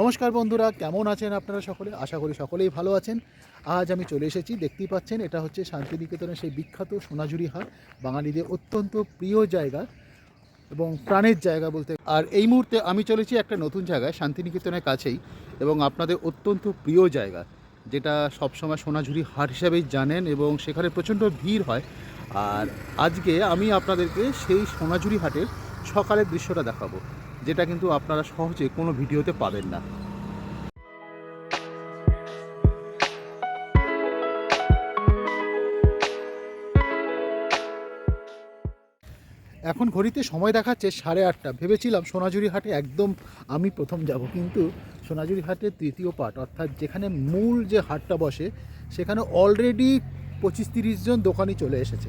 নমস্কার বন্ধুরা, কেমন আছেন আপনারা সকলে? আশা করি সকলেই ভালো আছেন। আজ আমি চলে এসেছি, দেখতেই পাচ্ছেন, এটা হচ্ছে শান্তিনিকেতনের সেই বিখ্যাত সোনাঝুরি হাট। বাঙালিদের অত্যন্ত প্রিয় জায়গা এবং প্রাণের জায়গা বলতে। আর এই মুহূর্তে আমি চলেছি একটা নতুন জায়গায়, শান্তিনিকেতনের কাছেই এবং আপনাদের অত্যন্ত প্রিয় জায়গা, যেটা সবসময় সোনাঝুরি হাট হিসাবেই জানেন এবং সেখানে প্রচণ্ড ভিড় হয়। আর আজকে আমি আপনাদেরকে সেই সোনাঝুরি হাটের সকালের দৃশ্যটা দেখাবো। যেটা কিন্তু আপনারা সহজে কোনো ভিডিওতে পাবেন না। এখন ঘড়িতে সময় দেখাচ্ছে সাড়ে আটটা। ভেবেছিলাম সোনাঝুরি হাটে একদম আমি প্রথম যাব, কিন্তু সোনাঝুরি হাটের তৃতীয় পার্ট অর্থাৎ যেখানে মূল যে হাটটা বসে, সেখানে অলরেডি পঁচিশ তিরিশ জন দোকানি চলে এসেছে।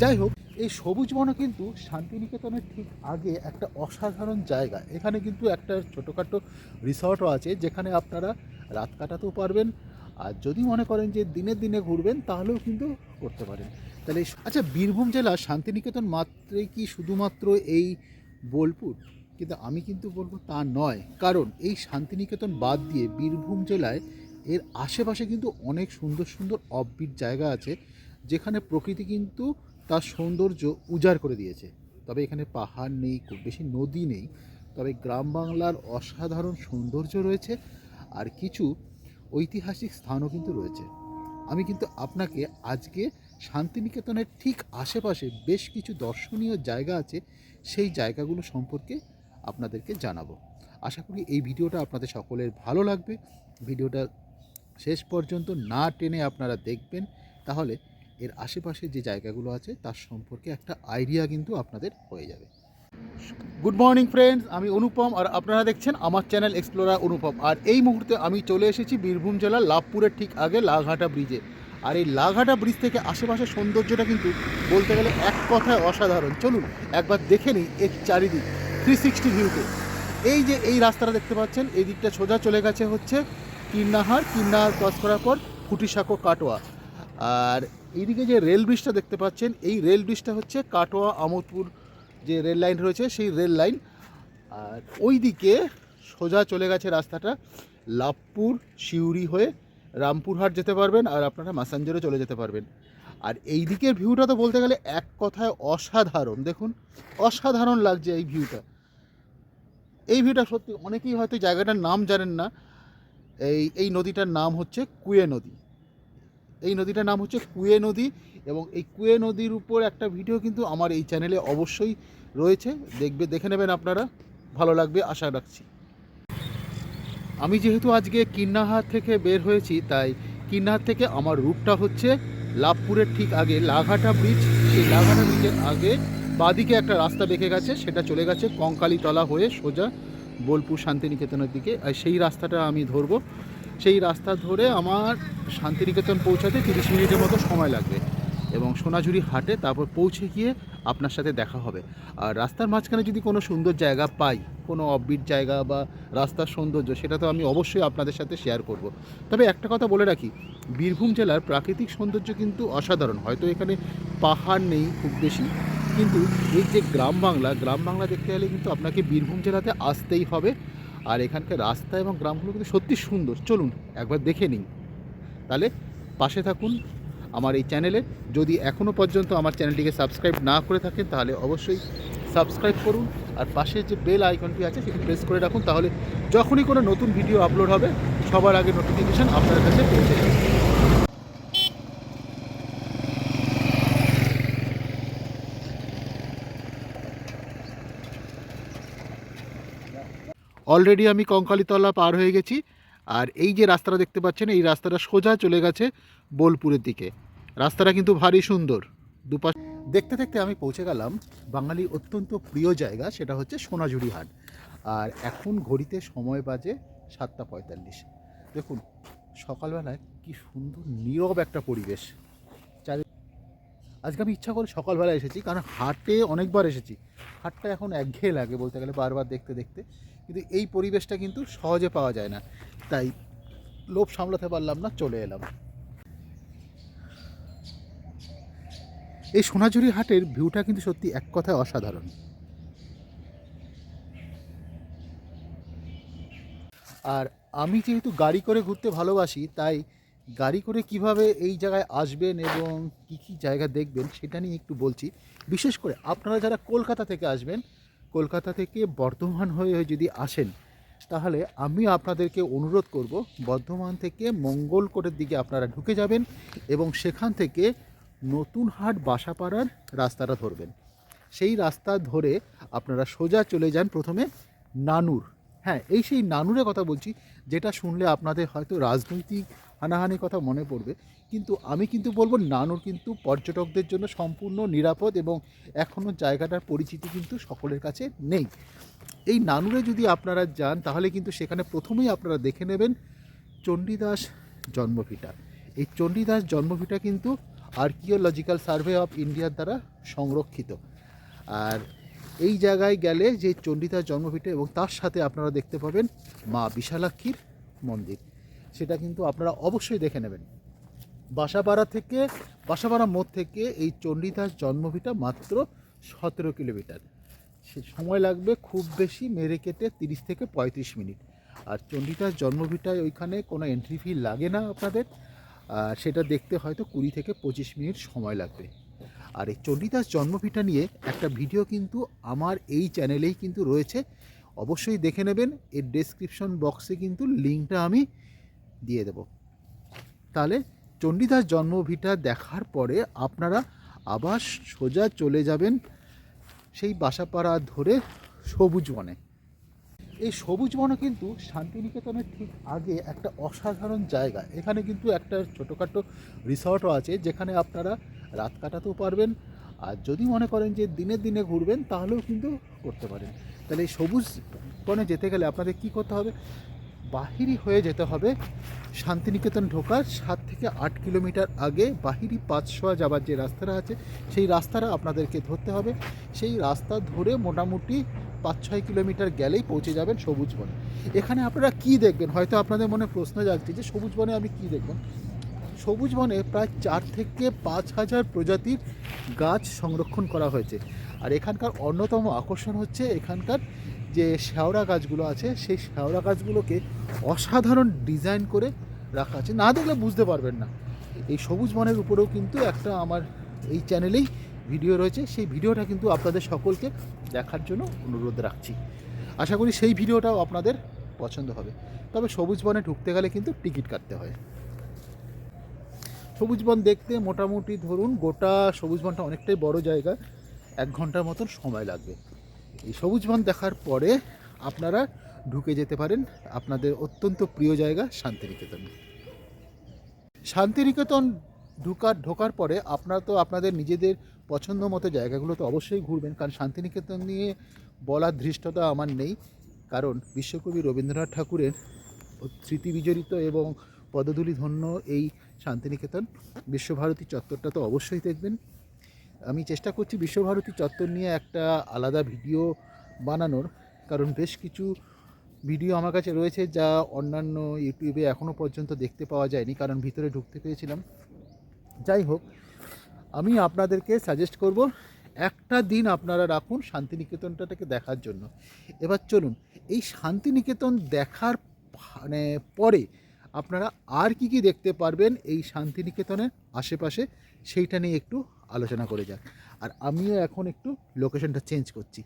যাই হোক এই সবুজ বন কিন্তু শান্তিনিকেতনের ঠিক আগে একটা অসাধারণ জায়গা। এখানে কিন্তু একটা ছোটোখাটো রিসর্টও আছে, যেখানে আপনারা রাত কাটাতেও পারবেন। আর যদি মনে করেন যে দিনের দিনে ঘুরবেন, তাহলেও কিন্তু করতে পারেন। তাহলে আচ্ছা বীরভূম জেলার শান্তিনিকেতন মাত্রই কি শুধুমাত্র এই বোলপুর? কিন্তু আমি কিন্তু বলব তা নয়। কারণ এই শান্তিনিকেতন বাদ দিয়ে বীরভূম জেলায় এর আশেপাশে কিন্তু অনেক সুন্দর সুন্দর অফবিট জায়গা আছে, যেখানে প্রকৃতি কিন্তু তার সৌন্দর্য উজাড় করে দিয়েছে। তবে এখানে পাহাড় নেই, খুব বেশি নদী নেই। তবে গ্রাম বাংলার অসাধারণ সৌন্দর্য রয়েছে আর কিছু ঐতিহাসিক স্থানও কিন্তু রয়েছে। আমি কিন্তু আপনাকে আজকে শান্তিনিকেতনের ঠিক আশেপাশে বেশ কিছু দর্শনীয় জায়গা আছে, সেই জায়গাগুলো সম্পর্কে আপনাদেরকে জানাব। আশা করি এই ভিডিওটা আপনাদের সকলের ভালো লাগবে। ভিডিওটা শেষ পর্যন্ত না টেনে আপনারা দেখবেন। তাহলে এর আশেপাশে যে জায়গাগুলো আছে, তার সম্পর্কে একটা আইডিয়া কিন্তু আপনাদের হয়ে যাবে। গুড মর্নিং ফ্রেন্ডস আমি অনুপম আর আপনারা দেখছেন আমার চ্যানেল এক্সপ্লোরার অনুপম। আর এই মুহূর্তে আমি চলে এসেছি বীরভূম জেলার লাভপুরের ঠিক আগে লাঘাটা ব্রিজে আর এই লাঘাটা ব্রিজ থেকে আশেপাশের সৌন্দর্যটা কিন্তু বলতে গেলে এক কথায় অসাধারণ। চলুন একবার দেখে নিই এর চারিদিক থ্রি সিক্সটি ভিউতে এই যে এই রাস্তাটা দেখতে পাচ্ছেন, এই দিকটা সোজা চলে গেছে হচ্ছে কিন্নাহার। কিন্নাহার ক্রস করার পর ফুটিসাঁকো কাটোয়া। আর এইদিকে যে রেল ব্রিজটা দেখতে পাচ্ছেন, এই রেল ব্রিজটা হচ্ছে কাটোয়া আমোদপুর যে রেল লাইন রয়েছে, সেই রেল লাইন। আর ওই দিকে সোজা চলে গেছে রাস্তাটা, লাভপুর সিউড়ি হয়ে রামপুরহাট যেতে পারবেন আর আপনারা মাসাঞ্জরে চলে যেতে পারবেন। আর এই দিকের ভিউটা তো বলতে গেলে এক কথায় অসাধারণ। দেখুন, অসাধারণ লাগছে এই ভিউটা। এই ভিউটা সত্যি অনেকেই হয়তো জায়গাটার নাম জানেন না। এই এই নদীটার নাম হচ্ছে কুয়ে নদী। এই নদীটার নাম হচ্ছে কুয়ে নদী এবং এই কুয়ে নদীর উপর একটা ভিডিও কিন্তু আমার এই চ্যানেলে অবশ্যই রয়েছে। দেখবে, দেখে নেবেন আপনারা। ভালো লাগবে, আশা রাখছি। আমি যেহেতু আজকে কিন্নাহার থেকে বের হয়েছি, তাই কিন্নাহার থেকে আমার রুটটা হচ্ছে লাভপুরের ঠিক আগে, লাঘাটা ব্রিজ। সেই লাঘাটা ব্রিজের আগে বাদিকে একটা রাস্তা বেঁকে গেছে, সেটা চলে গেছে কঙ্কালীতলা হয়ে সোজা বোলপুর শান্তিনিকেতনের দিকে। আর সেই রাস্তাটা আমি ধরবো। সেই রাস্তা ধরে আমার শান্তিনিকেতন পৌঁছাতে তিরিশ মিনিটের মতো সময় লাগবে। এবং সোনাঝুরি হাটে তারপর পৌঁছে গিয়ে আপনার সাথে দেখা হবে। আর রাস্তার মাঝখানে যদি কোনো সুন্দর জায়গা পাই, কোনো অফবিট জায়গা বা রাস্তার সৌন্দর্য, সেটা তো আমি অবশ্যই আপনাদের সাথে শেয়ার করব। তবে একটা কথা বলে রাখি, বীরভূম জেলার প্রাকৃতিক সৌন্দর্য কিন্তু অসাধারণ। হয়তো এখানে পাহাড় নেই খুব বেশি, কিন্তু এই যে গ্রাম বাংলা গ্রাম বাংলা দেখতে গেলে কিন্তু আপনাকে বীরভূম জেলাতে আসতেই হবে। আর এখানকার রাস্তা এবং গ্রামগুলো কিন্তু সত্যি সুন্দর। চলুন, একবার দেখে নিন তাহলে পাশে থাকুন আমার এই চ্যানেলে। যদি এখনও পর্যন্ত আমার চ্যানেলটিকে সাবস্ক্রাইব না করে থাকেন, তাহলে অবশ্যই সাবস্ক্রাইব করুন। আর পাশে যে বেল আইকনটি আছে, সেটি প্রেস করে রাখুন। তাহলে যখনই কোনো নতুন ভিডিও আপলোড হবে, সবার আগে নোটিফিকেশান আপনার কাছে পৌঁছে যাবে। অলরেডি আমি কঙ্কালীতলা পার হয়ে গেছি। আর এই যে রাস্তাটা দেখতে পাচ্ছেন, এই রাস্তাটা সোজা চলে গেছে বোলপুরের দিকে। রাস্তাটা কিন্তু ভারী সুন্দর। দুপাশ দেখতে দেখতে আমি পৌঁছে গেলাম বাঙালি অত্যন্ত প্রিয় জায়গা, সেটা হচ্ছে সোনাঝুরি হাট। আর এখন ঘড়িতে সময় বাজে সাতটা পঁয়তাল্লিশ। দেখুন, সকালবেলায় কি সুন্দর নীরব একটা পরিবেশ। চারি আজকে আমি ইচ্ছা করে সকালবেলা এসেছি, কারণ হাটে অনেকবার এসেছি। হাটটা এখন একঘেয়ে লাগে বলতে গেলে বারবার দেখতে দেখতে। কিন্তু এই পরিবেশটা কিন্তু সহজে পাওয়া যায় না। তাই লোভ সামলাতে পারলাম না, চলে এলাম। এই সোনাঝুরি হাটের ভিউটা কিন্তু সত্যি এক কথায় অসাধারণ। আর আমি যেহেতু গাড়ি করে ঘুরতে ভালোবাসি, তাই গাড়ি করে কীভাবে এই জায়গায় আসবেন এবং কি কি জায়গা দেখবেন সেটা নিয়ে একটু বলছি। বিশেষ করে আপনারা যারা কলকাতা থেকে আসবেন কলকাতা থেকে বর্ধমান হয়ে যদি আসেন, তাহলে আমি আপনাদেরকে অনুরোধ করব, বর্ধমান থেকে মঙ্গলকোটের দিকে আপনারা ঢুকে যাবেন এবং সেখান থেকে নতুন হাট বাসাপাড়ার রাস্তাটা ধরবেন। সেই রাস্তা ধরে আপনারা সোজা চলে যান প্রথমে নানুর। হ্যাঁ এই সেই নানুরের কথা বলছি, যেটা শুনলে আপনাদের হয়তো রাজনৈতিক হানাহানি কথা মনে পড়বে। কিন্তু আমি কিন্তু বলব নানুর কিন্তু পর্যটকদের জন্য সম্পূর্ণ নিরাপদ এবং এখনও জায়গাটার পরিচিতি কিন্তু সকলের কাছে নেই। এই নানুরে যদি আপনারা যান, তাহলে কিন্তু সেখানে প্রথমেই আপনারা দেখে নেবেন চণ্ডীদাস জন্মভিটা। এই চণ্ডীদাস জন্মভিটা কিন্তু আর্কিওলজিক্যাল সার্ভে অফ ইন্ডিয়ার দ্বারা সংরক্ষিত। আর এই জায়গায় গেলে যে চণ্ডীদাস জন্মভিটা এবং তার সাথে আপনারা দেখতে পাবেন মা বিশালাক্ষীর মন্দির। সেটা কিন্তু আপনারা অবশ্যই দেখে নেবেন। বাসাপাড়া থেকে, বাসাপাড়া মোড় থেকে এই চণ্ডীদাস জন্মভিটা মাত্র সতেরো কিলোমিটার। সে সময় লাগবে খুব বেশি মেরে কেটে তিরিশ থেকে পঁয়ত্রিশ মিনিট। আর চণ্ডীদাস জন্মভিটায় ওইখানে কোনো এন্ট্রি ফি লাগে না আপনাদের। সেটা দেখতে হয়তো কুড়ি থেকে পঁচিশ মিনিট সময় লাগবে। আর এই চণ্ডীদাস জন্মভিটা নিয়ে একটা ভিডিও কিন্তু আমার এই চ্যানেলেই কিন্তু রয়েছে। অবশ্যই দেখে নেবেন। এর ডেসক্রিপশন বক্সে কিন্তু লিঙ্কটা আমি দিয়ে দেব। তাহলে চণ্ডীদাস জন্মভিটা দেখার পরে আপনারা আবার সোজা চলে যাবেন সেই বাসাপাড়া ধরে সবুজ বনে। এই সবুজ বনে কিন্তু শান্তিনিকেতনের ঠিক আগে একটা অসাধারণ জায়গা। এখানে কিন্তু একটা ছোটোখাটো রিসর্টও আছে যেখানে আপনারা রাত কাটাতেও পারবেন। আর যদি মনে করেন যে দিনে দিনে ঘুরবেন, তাহলেও কিন্তু করতে পারেন। তাহলে এই সবুজ বনে যেতে গেলে আপনাদের কি করতে হবে? বাহিরি হয়ে যেতে হবে। শান্তিনিকেতন ঢোকার সাত থেকে আট কিলোমিটার আগে বাহিরি পাঁচশোয়া যাবার যে রাস্তাটা আছে, সেই রাস্তাটা আপনাদেরকে ধরতে হবে। সেই রাস্তা ধরে মোটামুটি পাঁচ ছয় কিলোমিটার গেলেই পৌঁছে যাবেন সবুজ বনে। এখানে আপনারা কি দেখবেন? হয়তো আপনাদের মনে প্রশ্ন জাগছে যে সবুজ বনে আমি কি দেখবেন সবুজ বনে প্রায় চার থেকে পাঁচ হাজার প্রজাতির গাছ সংরক্ষণ করা হয়েছে। আর এখানকার অন্যতম আকর্ষণ হচ্ছে এখানকার যে শেওড়া গাছগুলো আছে, সেই শেওড়া গাছগুলোকে অসাধারণ ডিজাইন করে রাখা আছে। না দেখলে বুঝতে পারবেন না। এই সবুজ বনের উপরেও কিন্তু একটা আমার এই চ্যানেলেই ভিডিও রয়েছে। সেই ভিডিওটা কিন্তু আপনাদের সকলকে দেখার জন্য অনুরোধ রাখছি। আশা করি সেই ভিডিওটাও আপনাদের পছন্দ হবে। তবে সবুজ বনে ঢুকতে গেলে কিন্তু টিকিট কাটতে হয়। সবুজ বন দেখতে মোটামুটি ধরুন গোটা সবুজ বনটা অনেকটাই বড় জায়গা, এক ঘণ্টার মতন সময় লাগবে। এই সবুজ বন দেখার পরে আপনারা ঢুকে যেতে পারেন আপনাদের অত্যন্ত প্রিয় জায়গা শান্তিনিকেতন। শান্তিনিকেতন ঢুকার ঢোকার পরে আপনারা তো আপনাদের নিজেদের পছন্দ মতো জায়গাগুলো তো অবশ্যই ঘুরবেন, কারণ শান্তিনিকেতন নিয়ে বলার ধৃষ্টতা আমার নেই। কারণ বিশ্বকবি রবীন্দ্রনাথ ঠাকুরের স্মৃতি বিজড়িত এবং পদধূলি ধন্য এই শান্তিনিকেতন। বিশ্বভারতী চত্বরটা তো অবশ্যই দেখবেন। আমি চেষ্টা করছি বিশ্বভারতী চত্বর নিয়ে একটা আলাদা ভিডিও বানানোর, কারণ বেশ কিছু ভিডিও আমার কাছে রয়েছে যা অন্যান্য ইউটিউবে এখনও পর্যন্ত দেখতে পাওয়া যায়নি, কারণ ভিতরে ঢুকতে পেরেছিলাম। যাই হোক, আমি আপনাদেরকে সাজেস্ট করব একটা দিন আপনারা রাখুন শান্তিনিকেতনটাকে দেখার জন্য। এবার চলুন, এই শান্তিনিকেতন দেখার মানে পরে আপনারা আর কি কি দেখতে পারবেন এই শান্তিনিকেতনের আশেপাশে, সেইটা নিয়ে একটু আলোচনা করে যাক। আর আমিও এখন একটু লোকেশনটা চেঞ্জ করছি।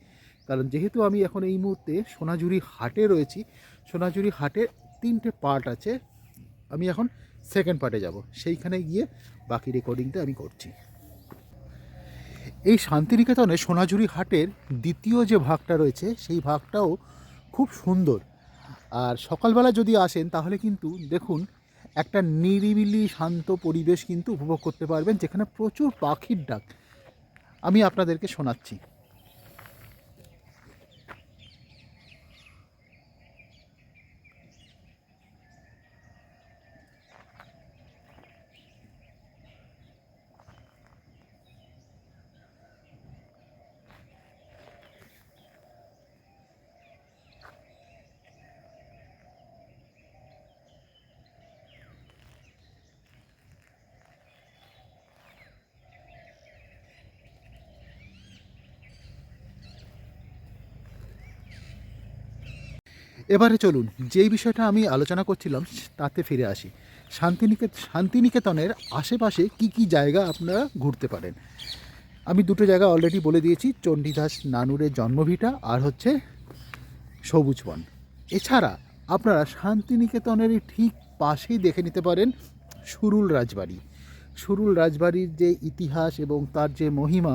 কারণ যেহেতু আমি এখন এই মুহূর্তে সোনাঝুরি হাটে রয়েছি, সোনাঝুরি হাটে তিনটে পার্ট আছে। আমি এখন সেকেন্ড পার্টে যাব। সেইখানে গিয়ে বাকি রেকর্ডিংটা আমি করছি। এই শান্তিনিকেতনে সোনাঝুরি হাটের দ্বিতীয় যে ভাগটা রয়েছে, সেই ভাগটাও খুব সুন্দর। আর সকালবেলা যদি আসেন, তাহলে কিন্তু দেখুন একটা নিরিবিলি, শান্ত পরিবেশ কিন্তু উপভোগ করতে পারবেন, যেখানে প্রচুর পাখির ডাক। আমি আপনাদেরকে শোনাচ্ছি। এবারে চলুন, যেই বিষয়টা আমি আলোচনা করছিলাম, তাতে ফিরে আসি। শান্তিনিকেত শান্তিনিকেতনের আশেপাশে কি কি জায়গা আপনারা ঘুরতে পারেন? আমি দুটো জায়গা অলরেডি বলে দিয়েছি, চণ্ডীদাস নানুরের জন্মভিটা আর হচ্ছে সবুজ বন। এছাড়া আপনারা শান্তিনিকেতনের ঠিক পাশেই দেখে নিতে পারেন সুরুল রাজবাড়ি। সুরুল রাজবাড়ির যে ইতিহাস এবং তার যে মহিমা,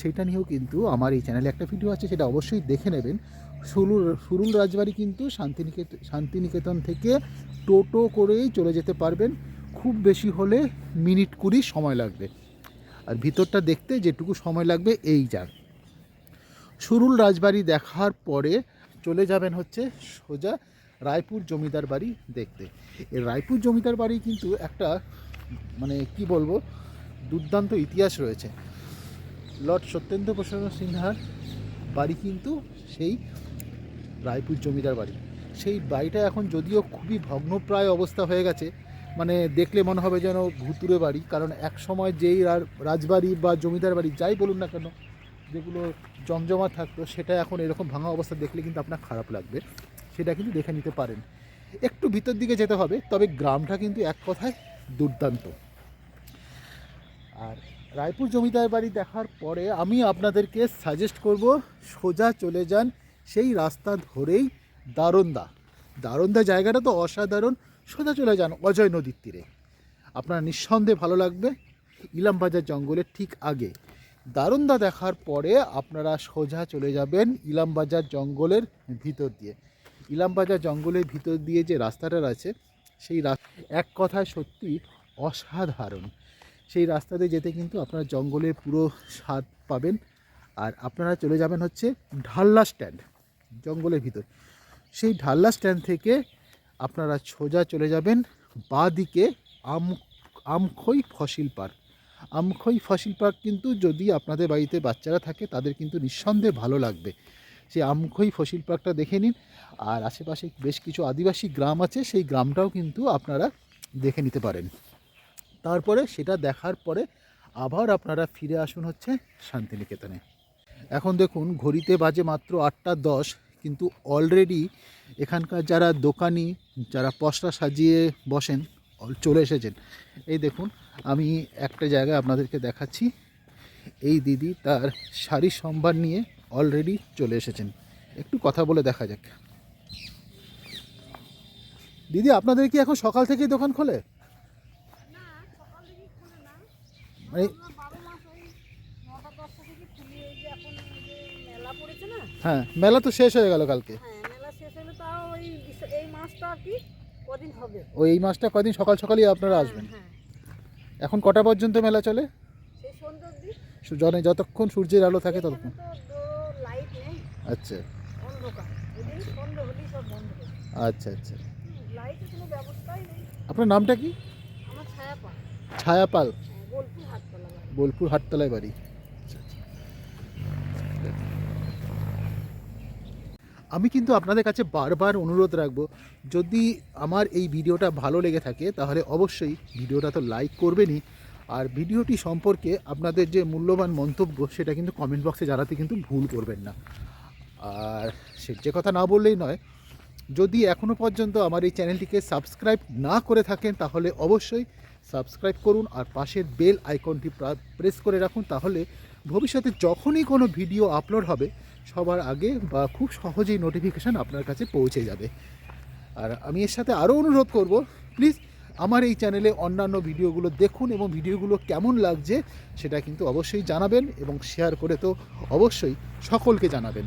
সেটা নিয়েও কিন্তু আমার এই চ্যানেলে একটা ভিডিও আছে, সেটা অবশ্যই দেখে নেবেন। সুরুল সুরুল রাজবাড়ি কিন্তু শান্তিনিকেতন শান্তিনিকেতন থেকে টোটো করেই চলে যেতে পারবেন। খুব বেশি হলে মিনিট কুড়ি সময় লাগবে। আর ভিতরটা দেখতে যেটুকু সময় লাগবে এই যার সুরুল রাজবাড়ি দেখার পরে চলে যাবেন হচ্ছে সোজা রায়পুর জমিদার বাড়ি দেখতে। এই রায়পুর জমিদার বাড়ি কিন্তু একটা মানে কি বলব, দুর্দান্ত ইতিহাস রয়েছে। লর্ড সত্যেন্দ্র প্রসাদ সিনহার বাড়ি কিন্তু সেই রায়পুর জমিদার বাড়ি। সেই বাড়িটা এখন যদিও খুবই ভগ্নপ্রায় অবস্থা হয়ে গেছে মানে দেখলে মনে হবে যেন ভুতুরে বাড়ি, কারণ এক সময় যেই রাজবাড়ি বা জমিদার বাড়ি যাই বলুন না কেন, যেগুলো জমজমা থাকতো, সেটা এখন এরকম ভাঙা অবস্থা দেখলে কিন্তু আপনার খারাপ লাগবে। সেটা কিন্তু দেখে নিতে পারেন। একটু ভিতর দিকে যেতে হবে, তবে গ্রামটা কিন্তু এক কথায় দুর্দান্ত। আর রায়পুর জমিদার বাড়ি দেখার পরে আমি আপনাদেরকে সাজেস্ট করব, সোজা চলে যান সেই রাস্তা ধরেই দারোন্দা। দারোন্দা জায়গাটা তো অসাধারণ। সোজা চলে যান অজয় নদীর তীরে। আপনার নিঃসন্দেহে ভালো লাগবে ইলামবাজার জঙ্গলের ঠিক আগে। দারুন্দা দেখার পরে আপনারা সোজা চলে যাবেন ইলামবাজার জঙ্গলের ভিতর দিয়ে। ইলামবাজার জঙ্গলের ভিতর দিয়ে যে রাস্তাটা আছে সেই এক কথায় সত্যি অসাধারণ। সেই রাস্তাতে যেতে কিন্তু আপনারা জঙ্গলের পুরো স্বাদ পাবেন। আর আপনারা চলে যাবেন হচ্ছে ঢাল্লা স্ট্যান্ড। জঙ্গলের ভিতর। সেই ঢাল্লা স্ট্যান্ড থেকে আপনারা সোজা চলে যাবেন বাঁ দিকে আম Amkhoi fossil park. Amkhoi fossil park কিন্তু যদি আপনাদের বাড়িতে বাচ্চারা থাকে, তাদের কিন্তু নিঃসন্দেহে ভালো লাগবে। সেই আমখই ফসিল পার্কটা দেখে নিন। আর আশেপাশে বেশ কিছু আদিবাসী গ্রাম আছে, সেই গ্রামটাও কিন্তু আপনারা দেখে নিতে পারেন। তারপরে সেটা দেখার পরে আবার আপনারা ফিরে আসুন হচ্ছে শান্তিনিকেতনে। এখন দেখুন, ঘড়িতে বাজে মাত্র আটটা দশ। কিন্তু অলরেডি এখানকার যারা দোকানি যারা পশরা সাজিয়ে বসেন চলে এসেছেন। এই দেখুন আমি একটা জায়গায় আপনাদেরকে দেখাচ্ছি। এই দিদি তার শাড়ি সম্ভার নিয়ে অলরেডি চলে এসেছেন। একটু কথা বলে দেখা যাক। দিদি আপনাদের কি এখন সকাল থেকেই দোকান খোলে? মানে হ্যাঁ মেলা তো শেষ হয়ে গেল কালকে। হ্যাঁ মেলা শেষ হলে তাও ওই এই মাসটা কি কদিন হবে? ওই এই মাসটা কদিন? সকাল সকালই আপনারা আসবেন। হ্যাঁ। এখন কটা পর্যন্ত মেলা চলে? জনে যতক্ষণ সূর্যের আলো থাকে ততক্ষণ। আচ্ছা। হয়ে আচ্ছা আচ্ছা। নেই। আপনার নামটা কি? আমার ছায়া পাল বোলপুর হাটতলা বাড়ি। বোলপুর হাটতলায় বাড়ি। আচ্ছা, আচ্ছা। আমি কিন্তু আপনাদের কাছে বারবার অনুরোধ রাখব, যদি আমার এই ভিডিওটা ভালো লেগে থাকে, তাহলে অবশ্যই ভিডিওটা তো লাইক করবেনই। আর ভিডিওটি সম্পর্কে আপনাদের যে মূল্যবান মন্তব্য, সেটা কিন্তু কমেন্ট বক্সে জানাতে কিন্তু ভুল করবেন না। আর সে যে কথা না বললেই নয়, যদি এখনও পর্যন্ত আমার এই চ্যানেলটিকে সাবস্ক্রাইব না করে থাকেন, তাহলে অবশ্যই সাবস্ক্রাইব করুন আর পাশের বেল আইকনটি প্রেস করে রাখুন, তাহলে ভবিষ্যতে যখনই কোনো ভিডিও আপলোড হবে সবার আগে বা খুব সহজেই নোটিফিকেশান আপনার কাছে পৌঁছে যাবে। আর আমি এর সাথে আরও অনুরোধ করব প্লিজ আমার এই চ্যানেলে অন্যান্য ভিডিওগুলো দেখুন এবং ভিডিওগুলো কেমন লাগছে সেটা কিন্তু অবশ্যই জানাবেন এবং শেয়ার করে তো অবশ্যই সকলকে জানাবেন।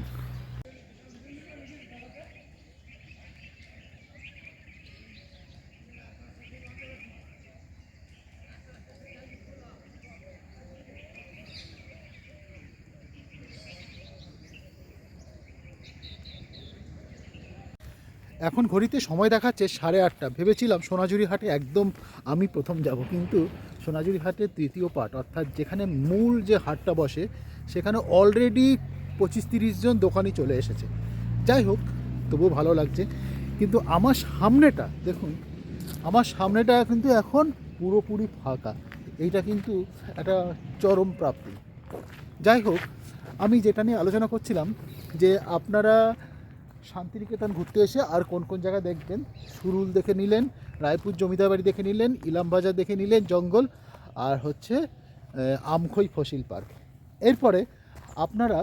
এখন ঘড়িতে সময় দেখাচ্ছে সাড়ে আটটা। ভেবেছিলাম সোনাঝুরি হাটে একদম আমি প্রথম যাব, কিন্তু সোনাঝুরি হাটের তৃতীয় পার্ট অর্থাৎ যেখানে মূল যে হাটটা বসে, সেখানে অলরেডি পঁচিশ তিরিশ জন দোকানি চলে এসেছে। যাই হোক তবুও ভালো লাগছে। কিন্তু আমার সামনেটা, দেখুন, আমার সামনেটা কিন্তু এখন পুরোপুরি ফাঁকা। এইটা কিন্তু একটা চরম প্রাপ্তি। যাই হোক, আমি যেটা নিয়ে আলোচনা করছিলাম যে আপনারা শান্তিনিকেতন ঘুরতে এসে আর কোন কোন জায়গায় দেখবেন? সুরুল দেখে নিলেন, রায়পুর জমিদার বাড়ি দেখে নিলেন, ইলামবাজার দেখে নিলেন, জঙ্গল, আর হচ্ছে আমখই ফসিল পার্ক। এরপরে আপনারা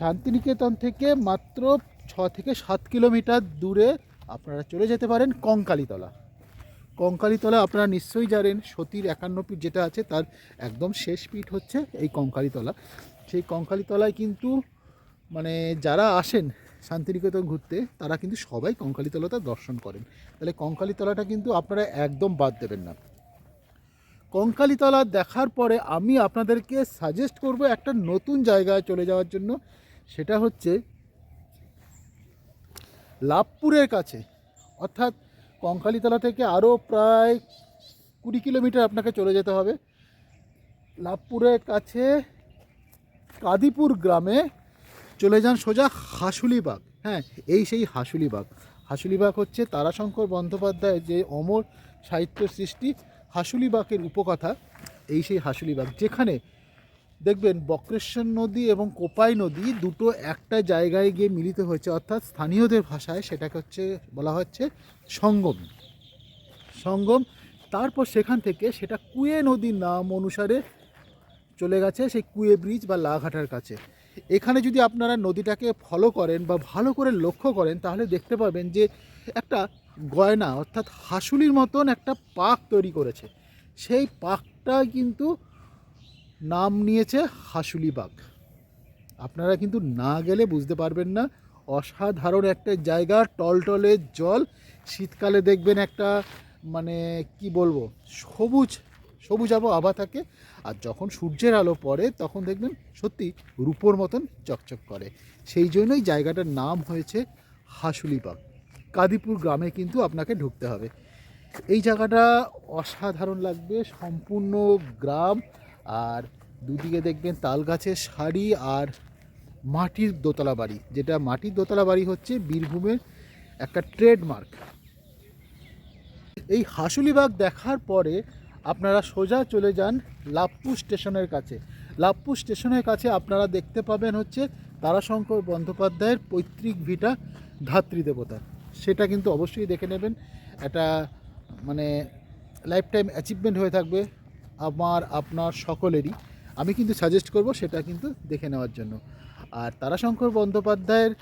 শান্তিনিকেতন থেকে মাত্র ছ থেকে সাত কিলোমিটার দূরে আপনারা চলে যেতে পারেন কঙ্কালীতলা। কঙ্কালীতলা আপনারা নিশ্চয়ই জানেন, সতীর একান্ন পীঠ যেটা আছে তার একদম শেষ পীঠ হচ্ছে এই কঙ্কালীতলা। সেই কঙ্কালীতলায় কিন্তু মানে যারা আসেন শান্তিনিকেতন ঘুরতে তারা কিন্তু সবাই কঙ্কালীতলাটা দর্শন করেন। তাহলে কঙ্কালীতলাটা কিন্তু আপনারা একদম বাদ দেবেন না। কঙ্কালীতলা দেখার পরে আমি আপনাদেরকে সাজেস্ট করব একটা নতুন জায়গায় চলে যাওয়ার জন্য। সেটা হচ্ছে লাভপুরের কাছে। অর্থাৎ কঙ্কালীতলা থেকে আরও প্রায় কুড়ি কিলোমিটার আপনাকে চলে যেতে হবে। লাভপুরের কাছে কাদিপুর গ্রামে চলে যান সোজা হাসুলিবাগ। হ্যাঁ এই সেই হাসুলিবাগ। হাসুলিবাগ হচ্ছে তারাশঙ্কর বন্দ্যোপাধ্যায়ের যে অমর সাহিত্য সৃষ্টি, হাসুলিবাগের উপকথা, এই সেই হাসুলিবাগ। যেখানে দেখবেন বক্রেশ্বর নদী এবং কোপাই নদী দুটো একটা জায়গায় গিয়ে মিলিত হয়েছে। অর্থাৎ স্থানীয়দের ভাষায় সেটাকে হচ্ছে, বলা হচ্ছে সঙ্গম। সঙ্গম, তারপর সেখান থেকে সেটা কুয়ে নদীর নাম অনুসারে চলে গেছে, সেই কুয়ে ব্রিজ বা লাঘাটার কাছে। এখানে যদি আপনারা নদীটাকে ফলো করেন বা ভালো করে লক্ষ্য করেন, তাহলে দেখতে পাবেন যে একটা গয়না, অর্থাৎ হাসুলির মতন একটা পাক তৈরি করেছে। সেই পাকটা কিন্তু নাম নিয়েছে হাসুলি বাগ। আপনারা কিন্তু না গেলে বুঝতে পারবেন না, অসাধারণ একটা জায়গা, টলটলে জল। শীতকালে দেখবেন একটা মানে কি বলব, সবুজ সবুজ আবো আভা থাকে। আর যখন সূর্যের আলো পড়ে, তখন দেখবেন সত্যি রূপোর মতন চকচক করে। সেই জন্যই জায়গাটার নাম হয়েছে হাসুলিবাগ। কাদিপুর গ্রামে কিন্তু আপনাকে ঢুকতে হবে। এই জায়গাটা অসাধারণ লাগবে, সম্পূর্ণ গ্রাম। আর দুদিকে দেখবেন তাল গাছের শাড়ি আর মাটির দোতলা বাড়ি। যেটা মাটির দোতলা বাড়ি হচ্ছে বীরভূমের একটা ট্রেডমার্ক। এই হাসুলিবাগ দেখার পরে আপনারা সোজা চলে যান লাভপুর স্টেশনের কাছে। লাভপুর স্টেশনের কাছে আপনারা দেখতে পাবেন হচ্ছে তারাশঙ্কর বন্দ্যোপাধ্যায়ের পৈতৃক ভিটা ধাত্রী দেবতা। সেটা কিন্তু অবশ্যই দেখে নেবেন। একটা মানে লাইফ টাইম অ্যাচিভমেন্ট হয়ে থাকবে আমার, আপনার সকলেরই। আমি কিন্তু সাজেস্ট করব সেটা কিন্তু দেখে নেওয়ার জন্য। আর তারাশঙ্কর বন্দ্যোপাধ্যায়ের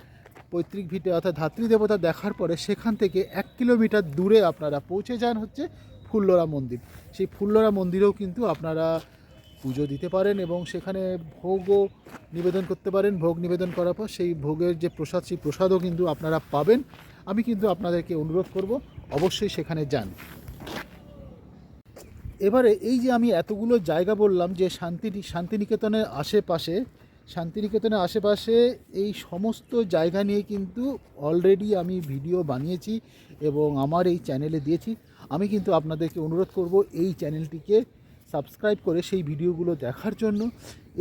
পৈতৃক ভিটে অর্থাৎ ধাত্রী দেবতা দেখার পরে সেখান থেকে এক কিলোমিটার দূরে আপনারা পৌঁছে যান হচ্ছে ফুল্লরা মন্দির। সেই ফুল্লরা মন্দিরেও কিন্তু আপনারা পুজো দিতে পারেন এবং সেখানে ভোগও নিবেদন করতে পারেন। ভোগ নিবেদন করার পর সেই ভোগের যে প্রসাদ, সেই প্রসাদও কিন্তু আপনারা পাবেন। আমি কিন্তু আপনাদেরকে অনুরোধ করব, অবশ্যই সেখানে যান। এবারে এই যে আমি এতগুলো জায়গা বললাম যে শান্তি শান্তিনিকেতনের আশেপাশে শান্তিনিকেতনের আশেপাশে এই সমস্ত জায়গা নিয়ে কিন্তু অলরেডি আমি ভিডিও বানিয়েছি এবং আমার এই চ্যানেলে দিয়েছি। আমি কিন্তু আপনাদেরকে অনুরোধ করব এই চ্যানেলটিকে সাবস্ক্রাইব করে সেই ভিডিওগুলো দেখার জন্য।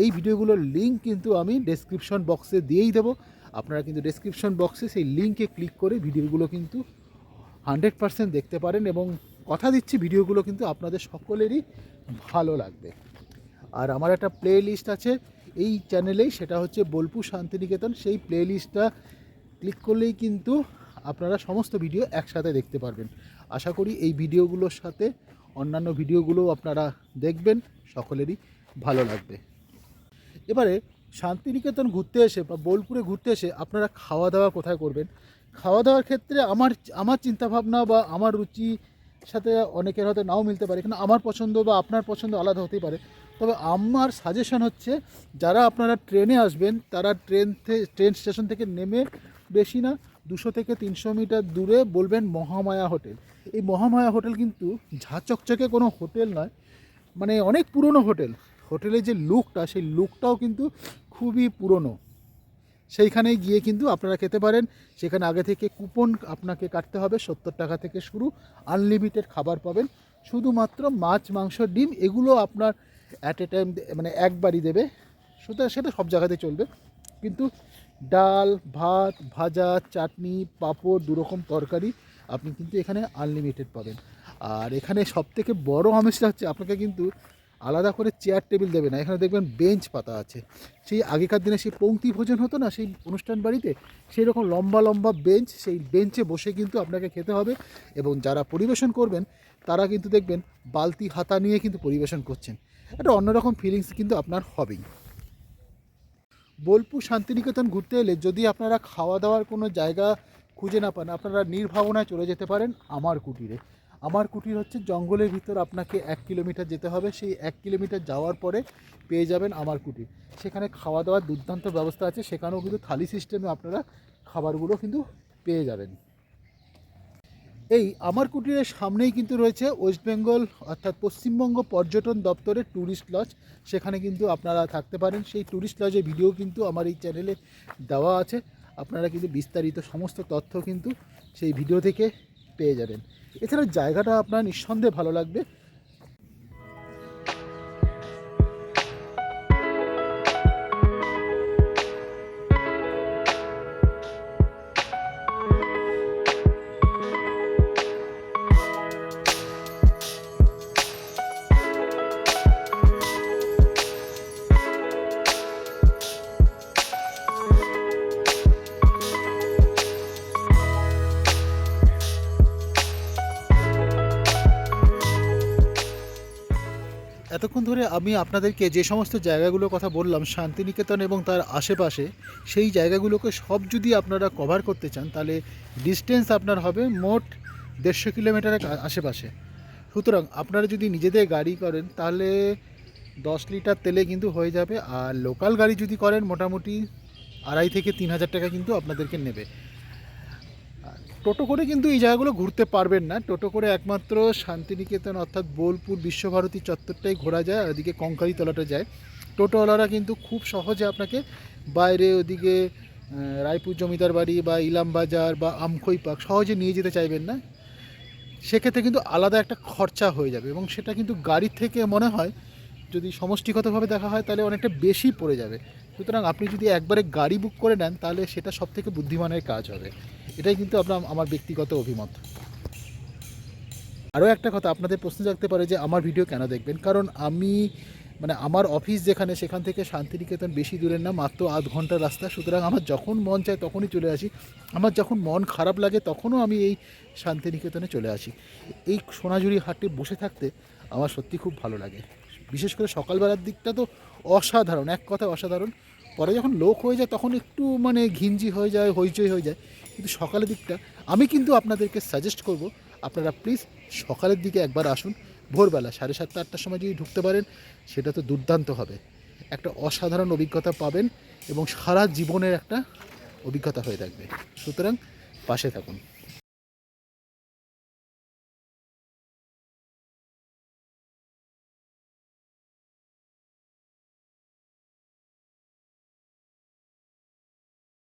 এই ভিডিওগুলোর লিঙ্ক কিন্তু আমি ডেসক্রিপশন বক্সে দিয়েই দেবো। আপনারা কিন্তু ডেসক্রিপশন বক্সে সেই লিঙ্কে ক্লিক করে ভিডিওগুলো কিন্তু হান্ড্রেড পারসেন্ট দেখতে পারেন এবং কথা দিচ্ছি, ভিডিওগুলো কিন্তু আপনাদের সকলেরই ভালো লাগবে। আর আমার একটা প্লে লিস্ট আছে, এই চ্যানেলেই সেটা হচ্ছে বোলপুর শান্তিনিকেতন। সেই প্লে লিস্টটা ক্লিক করলেই কিন্তু আপনারা সমস্ত ভিডিও একসাথে দেখতে পারবেন। আশা করি এই ভিডিওগুলোর সাথে অন্যান্য ভিডিওগুলোও আপনারা দেখবেন, সকলেরই ভালো লাগবে। এবারে শান্তিনিকেতন ঘুরতে এসে বা বোলপুরে ঘুরতে এসে আপনারা খাওয়া দাওয়া কোথায় করবেন? খাওয়া দাওয়ার ক্ষেত্রে আমার আমার চিন্তাভাবনা বা আমার রুচি সাথে অনেকের হয়তো নাও মিলতে পারে, কিন্তু আমার পছন্দ বা আপনার পছন্দ আলাদা হতেই পারে। তবে আমার সাজেশন হচ্ছে, যারা আপনারা ট্রেনে আসবেন, তারা ট্রেন থেকে ট্রেন স্টেশন থেকে নেমে বেশি না দুশো থেকে তিনশো মিটার দূরে বলবেন মহামায়া হোটেল। এই মহামায়া হোটেল কিন্তু ঝা চকচকে কোনো হোটেল নয় মানে অনেক পুরনো হোটেল। হোটেলের যে লুকটা, সেই লুকটাও কিন্তু খুবই পুরনো। সেইখানে গিয়ে কিন্তু আপনারা খেতে পারেন। সেখানে আগে থেকে কুপন আপনাকে কাটতে হবে, সত্তর টাকা থেকে শুরু। আনলিমিটেড খাবার পাবেন। শুধুমাত্র মাছ, মাংস, ডিম, এগুলো আপনার অ্যাট এ টাইম মানে একবারই দেবে। সুতরাং সেটা সব জায়গাতে চলবে। কিন্তু ডাল, ভাত, ভাজা, চাটনি, পাঁপড় দুরকম তরকারি আপনি কিন্তু এখানে আনলিমিটেড পাবেন। আর এখানে সবথেকে বড় আমেজটা হচ্ছে আপনাকে কিন্তু আলাদা করে চেয়ার টেবিল দেবে না। এখানে দেখবেন বেঞ্চ পাতা আছে। সেই আগেকার দিনে সেই পংক্তি ভোজন হতো না, সেই অনুষ্ঠান বাড়িতে সেই রকম লম্বা লম্বা বেঞ্চ সেই বেঞ্চে বসে কিন্তু আপনাকে খেতে হবে এবং যারা পরিবেশন করবেন, তারা কিন্তু দেখবেন বালতি হাতা নিয়ে কিন্তু পরিবেশন করছেন। একটা অন্যরকম ফিলিংস কিন্তু আপনার হবেই। বোলপুর শান্তিনিকেতন ঘুরতে এলে যদি আপনারা খাওয়া দাওয়ার কোনো জায়গা খুঁজে না পান, আপনারা নির্ভাবনায় চলে যেতে পারেন আমার কুটিরে। আমার কুটির হচ্ছে জঙ্গলের ভিতর আপনাকে এক কিলোমিটার যেতে হবে, সেই এক কিলোমিটার যাওয়ার পরে পেয়ে যাবেন আমার কুটির। সেখানে খাওয়া দাওয়ার দুর্দান্ত ব্যবস্থা আছে, সেখানেও কিন্তু থালি সিস্টেমে আপনারা খাবারগুলো কিন্তু পেয়ে যাবেন। এই আমার কুটিরের সামনেই কিন্তু রয়েছে ওয়েস্ট বেঙ্গল অর্থাৎ পশ্চিমবঙ্গ পর্যটন দপ্তরের ট্যুরিস্ট লজ সেখানে কিন্তু আপনারা থাকতে পারেন। সেই ট্যুরিস্ট লজের ভিডিও কিন্তু আমার এই চ্যানেলে দেওয়া আছে। আপনারা কিন্তু বিস্তারিত সমস্ত তথ্য কিন্তু সেই ভিডিও থেকে পেয়ে যাবেন। এছাড়া জায়গাটা আপনার নিঃসন্দেহে ভালো লাগবে। ধরে আমি আপনাদেরকে যে সমস্ত জায়গাগুলোর কথা বললাম, শান্তিনিকেতন এবং তার আশেপাশে, সেই জায়গাগুলোকে সব যদি আপনারা কভার করতে চান, তাহলে ডিস্টেন্স আপনার হবে মোট দেড়শো কিলোমিটারের আশেপাশে। সুতরাং আপনারা যদি নিজেদের গাড়ি করেন, তাহলে দশ লিটার তেলে কিন্তু হয়ে যাবে, আর লোকাল গাড়ি যদি করেন, মোটামুটি আড়াই থেকে তিন হাজার টাকা কিন্তু আপনাদেরকে নেবে। টোটো করে কিন্তু এই জায়গাগুলো ঘুরতে পারবেন না। টোটো করে একমাত্র শান্তিনিকেতন অর্থাৎ বোলপুর বিশ্বভারতী চত্বরটাই ঘোরা যায় ওদিকে কঙ্কালীতলাটা যায়। টোটোওয়ালারা কিন্তু খুব সহজে আপনাকে বাইরে ওদিকে রায়পুর জমিদার বাড়ি বা ইলাম বাজার বা আমখই পার্ক সহজে নিয়ে যেতে চাইবেন না। সেক্ষেত্রে কিন্তু আলাদা একটা খরচা হয়ে যাবে এবং সেটা কিন্তু গাড়ির থেকে মনে হয় যদি সমষ্টিগতভাবে দেখা হয় তাহলে অনেকটা বেশি পড়ে যাবে। সুতরাং আপনি যদি একবারে গাড়ি বুক করে নেন তাহলে সেটা সব থেকে বুদ্ধিমানের কাজ হবে। এটাই কিন্তু আপনার আমার ব্যক্তিগত অভিমত। আরও একটা কথা, আপনাদের প্রশ্ন জাগতে পারে যে আমার ভিডিও কেন দেখবেন? কারণ আমি মানে আমার অফিস যেখানে, সেখান থেকে শান্তিনিকেতন বেশি দূরের না, মাত্র আধ ঘণ্টার রাস্তা। সুতরাং আমার যখন মন চায় তখনই চলে আসি। আমার যখন মন খারাপ লাগে তখনও আমি এই শান্তিনিকেতনে চলে আসি। এই সোনাঝুরি হাটে বসে থাকতে আমার সত্যি খুব ভালো লাগে। বিশেষ করে সকালবেলার দিকটা তো অসাধারণ, এক কথা অসাধারণ। পরে যখন লোক হয়ে যায় তখন একটু মানে ঘিঞ্জি হয়ে যায়, হইচই হয়ে যায়। কিন্তু সকালের দিকটা আমি কিন্তু আপনাদেরকে সাজেস্ট করব, আপনারা প্লিজ সকালের দিকে একবার আসুন। ভোরবেলা সাড়ে সাতটা, আটটার সময় যদি ঢুকতে পারেন, সেটা তো দুর্দান্ত হবে। একটা অসাধারণ অভিজ্ঞতা পাবেন এবং সারা জীবনের একটা অভিজ্ঞতা হয়ে থাকবে। সুতরাং পাশে থাকুন।